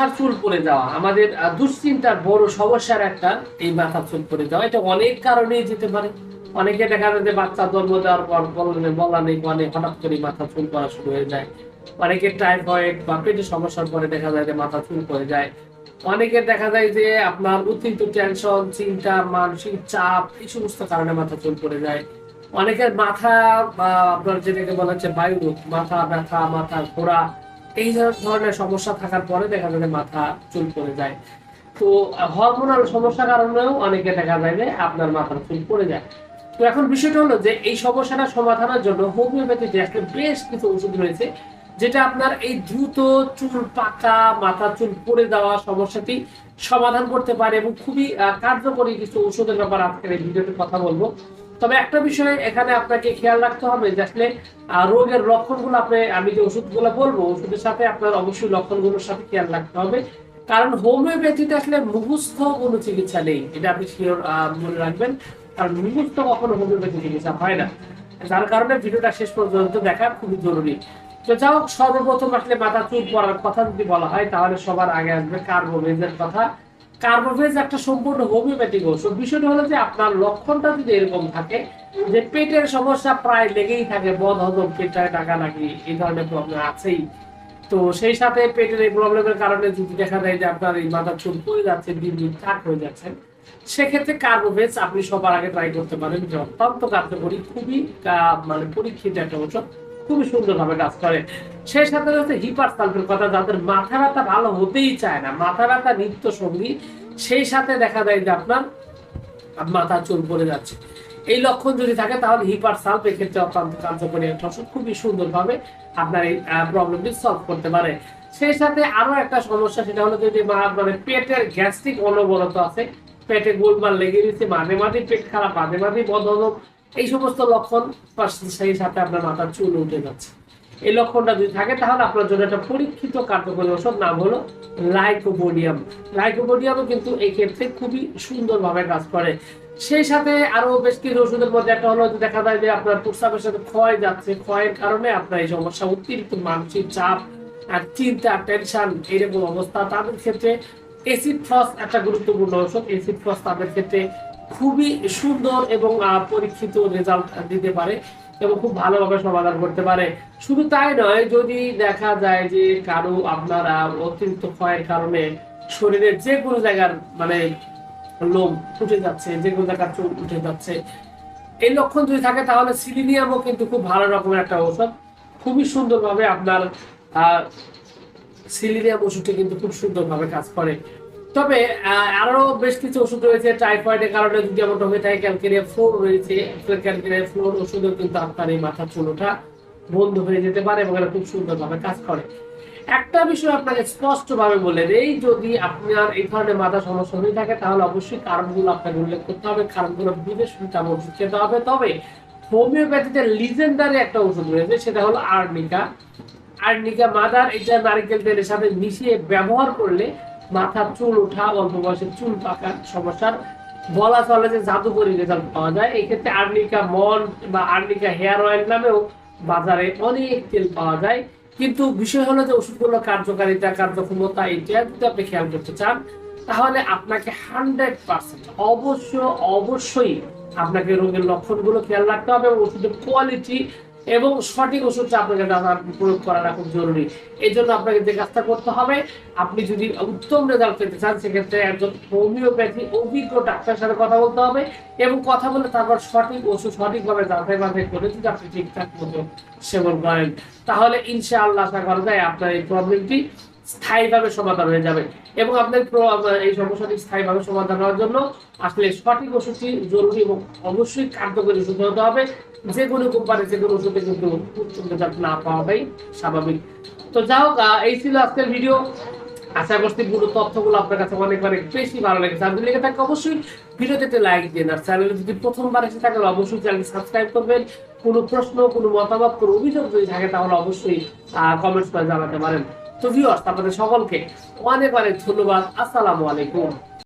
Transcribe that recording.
মাথার চুল পড়ে যাওয়া, আমাদের দুশ্চিন্তার বড় সমস্যার একটা এই মাথার চুল পড়ে যাওয়া। এটা অনেক কারণেই যেতে পারে। অনেকে দেখা যায় যে বাচ্চা জন্ম দেওয়ার পর বললে বলা নেই মানে হঠাৎ করে মাথা চুল পড়া শুরু হয়ে যায়। অনেকে টাইফয়েড বা পেটের সমস্যার পরে দেখা যায় যে মাথা চুল পড়ে যায়। অনেকের দেখা যায় যে আপনার অতিরিক্ত টেনশন চিন্তা, মানসিক চাপ, এই সমস্ত কারণে মাথা চুল পড়ে যায়। অনেকের মাথা আপনার যেটাকে বলা হচ্ছে বায়ু মাথা ব্যথা মাথা ঘোরা এই ধরনের সমস্যা থাকার পরে দেখা যায় মাথা চুল পড়ে যায়। তো হরমোনাল সমস্যার কারণেও অনেকে দেখা যায় যে আপনার মাথার চুল পড়ে যায়। তো এখন বিষয়টা হলো যে এই সমস্যাটা সমাধানের জন্য হোমিওপ্যাথিতে একটা বেশ কিছু ওষুধ রয়েছে, যেটা আপনার এই দ্রুত চুল পাকা, মাথা চুল পড়ে যাওয়া সমস্যাটি সমাধান করতে পারে এবং খুবই কার্যকরী কিছু ওষুধের ব্যাপারে আজকের এই ভিডিওতে কথা বলব। তবে একটা বিষয় এখানে আপনাকে খেয়াল রাখতে হবে যে আসলে রোগের লক্ষণগুলো আপনি, আমি যে ওষুধগুলো বলব, ওষুধের সাথে আপনার অবশ্যই লক্ষণগুলোর সাথে খেয়াল রাখতে হবে। কারণ হোমিওপ্যাথিতে আসলে মুখস্থ কোনো চিকিৎসা নেই, এটা আপনি শিওর মনে রাখবেন। কারণ মুখস্থ কখনো হোমিওপ্যাথি চিকিৎসা হয় না। যার কারণে ভিডিওটা শেষ পর্যন্ত দেখা খুবই জরুরি। তো যাই হোক, সর্বপ্রথম আসলে মাথা চুল পড়ার কথা যদি বলা হয়, তাহলে সবার আগে আসবে কার্বোভেজের কথা। কার্বোভেজ একটা সম্পূর্ণ হোমিওপ্যাথিক ওষুধ বিষয়টা হলো যে আপনার লক্ষণটা যদি এরকম থাকে যে পেটের সমস্যা প্রায় লেগেই থাকে, বদ, হজম পেটায় টাকা নাকি এই ধরনের প্রবলেম আছেই। তো সেই সাথে পেটের এই প্রবলেমের কারণে যদি দেখা যায় যে আপনার এই মাথা চুল পড়ে যাচ্ছে, দিন দিন টাক হয়ে যাচ্ছে, সেক্ষেত্রে কার্বোভেজ আপনি সবার আগে ট্রাই করতে পারেন। যে অত্যন্ত কার্যকরী, খুবই মানে পরীক্ষিত একটা ওষুধ খুবই সুন্দরভাবে কাজ করে। সেই সাথে রয়েছে হিপার সালফের কথা, যাদের মাথা ব্যথা ভালো হতেই চায় না। মাথা ব্যথা নিত্য সঙ্গী সেই সাথে দেখা যায় যে আপনার মাথা চুল পড়ে যাচ্ছে। এই লক্ষণ যদি থাকে, তাহলে হিপার সালফ এক্ষেত্রে অত্যন্ত কার্যকরী। একটা ওষুধ খুবই সুন্দরভাবে আপনার এই প্রবলেমটি সলভ করতে পারে। সেই সাথে আরও একটা সমস্যা, সেটা হলো যদি মানে পেটের গ্যাস্ট্রিক অনবরত আছে, পেটে গোলমাল লেগে দিচ্ছে মাঝে মাঝে পেট খারাপ, মাঝে মাঝে বদহজম এই সমস্ত লক্ষণ সেই সাথে আপনার মাথার চুল উঠে যাচ্ছে। এই লক্ষণটা যদি থাকে, তাহলে আপনার জন্য একটা পরীক্ষিত কার্যকরী ওষুধ, নাম হলো লাইকোবোডিয়াম। লাইকোবোডিয়ামও কিন্তু এই ক্ষেত্রে খুবই সুন্দরভাবে কাজ করে। সেই সাথে আরও বেশ কিছু ওষুধের মধ্যে একটা হলো দেখা যায় যে আপনার প্রস্রাবের সাথে ক্ষয় যাচ্ছে। ক্ষয়ের কারণে আপনার এই সমস্যা, অতিরিক্ত মানসিক চাপ আর চিন্তা, টেনশন এরকম অবস্থা। তাদের ক্ষেত্রে এসিড ফ্রস একটা গুরুত্বপূর্ণ ওষুধ। এসিড ফ্রস তাদের ক্ষেত্রে খুবই সুন্দর এবং পরীক্ষিত রেজাল্ট দিতে পারে এবং খুব ভালোভাবে সমাধান করতে পারে। শুধু তাই নয়, যদি দেখা যায় যে কারও আপনার অতিরিক্ত ক্ষয়ের কারণে শরীরের যে কোনো জায়গার মানে লোম উঠে যাচ্ছে যে কোনো জায়গার চোখ উঠে যাচ্ছে, এই লক্ষণ যদি থাকে তাহলে সিলিনিয়ামও কিন্তু খুব ভালো রকমের একটা ঔষধ। খুবই সুন্দরভাবে আপনার সিলিনিয়াম ওষুধটি কিন্তু খুব সুন্দরভাবে কাজ করে। তবে আরও বেশ কিছু ওষুধ রয়েছে। টাইফয়েডের কারণে যদি এমনটা হয়ে থাকে ক্যালকেরিয়া ফ্লোর রয়েছে। ক্যালকেরিয়া ফ্লোর ওষুধও কিন্তু আপনার এই মাথার চুল ওঠা বন্ধ হয়ে যেতে পারে এবং খুব সুন্দরভাবে কাজ করে। একটা বিষয় আপনাকে স্পষ্ট ভাবে বলে দেই, যদি আপনার এই ধরনের মাথা সমস্যা হয়ে থাকে, তাহলে অবশ্যই কারণগুলো আপনাকে উল্লেখ করতে হবে। কারণগুলো শুনে ওষুধ খেতে হবে। তবে হোমিওপ্যাথিতে লিজেন্ডারি একটা ওষুধ রয়েছে, সেটা হলো আর্নিকা আর্নিকা মাদার এটা নারকেল তেলের সাথে মিশিয়ে ব্যবহার করলে মাথার চুল ওঠা অল্প বয়সে চুল পাকার সমস্যার বলা চলে যে জাদুকরি রেজাল্ট পাওয়া যায়। এই ক্ষেত্রে আর্নিকা মন বা আর্নিকা হেয়ার অয়েল নামেও বাজারে অনেক তেল পাওয়া যায়। কিন্তু বিষয় হলো যে ওষুধগুলো কার্যকারিতা, কার্যক্ষমতা এটা যদি আপনি খেয়াল করতে চান, তাহলে আপনাকে হান্ড্রেড পার্সেন্ট অবশ্য, অবশ্যই আপনাকে রোগের লক্ষণগুলো খেয়াল রাখতে হবে এবং ওষুধের কোয়ালিটি এবং সঠিক ওষুধটা আপনাকে প্রয়োগ করাটা খুব জরুরি। এই জন্য আপনাকে যে কাজটা করতে হবে, আপনি যদি উত্তম রেজাল্ট পেতে চান, সেক্ষেত্রে একজন হোমিওপ্যাথি অভিজ্ঞ ডাক্তারের সাথে কথা বলতে হবে এবং কথা বলে তারপর সঠিক ওষুধ সঠিকভাবে যাচাই বাছাই করে যদি আপনি ঠিকঠাক মতো সেবন করেন। তাহলে ইনশাআল্লাহ আশা করা যায় আপনার এই প্রবলেমটি স্থায়ীভাবে সমাধান হয়ে যাবে এবং আপনার এই সমস্যাটি স্থায়ীভাবে সমাধান হওয়ার জন্য আসলে সঠিক ওষুধটি জরুরি এবং অবশ্যই কার্যকরী ওষুধ হতে হবে। যে কোনো কোম্পানি যে কোনো ওষুধে কিন্তু রেজাল্ট না পাওয়াটাই স্বাভাবিক। তো যাই হোক এই ছিল আজকের ভিডিও। আশা করছি পুরো তথ্যগুলো আপনার কাছে অনেক অনেক বেশি ভালো লেগেছে। আপনি লেগে থাকে, অবশ্যই ভিডিওতে লাইক দিন। আর চ্যানেলে যদি প্রথমবার এসে থাকেন, অবশ্যই চ্যানেল সাবস্ক্রাইব করবেন। কোনো প্রশ্ন, কোনো মতামত, কোনো অভিযোগ যদি থাকে, তাহলে অবশ্যই কমেন্টস করে জানাতে পারেন। তো ভিউয়ার্স আপনাদের সকলকে অনেক অনেক ধন্যবাদ। আসসালামু আলাইকুম।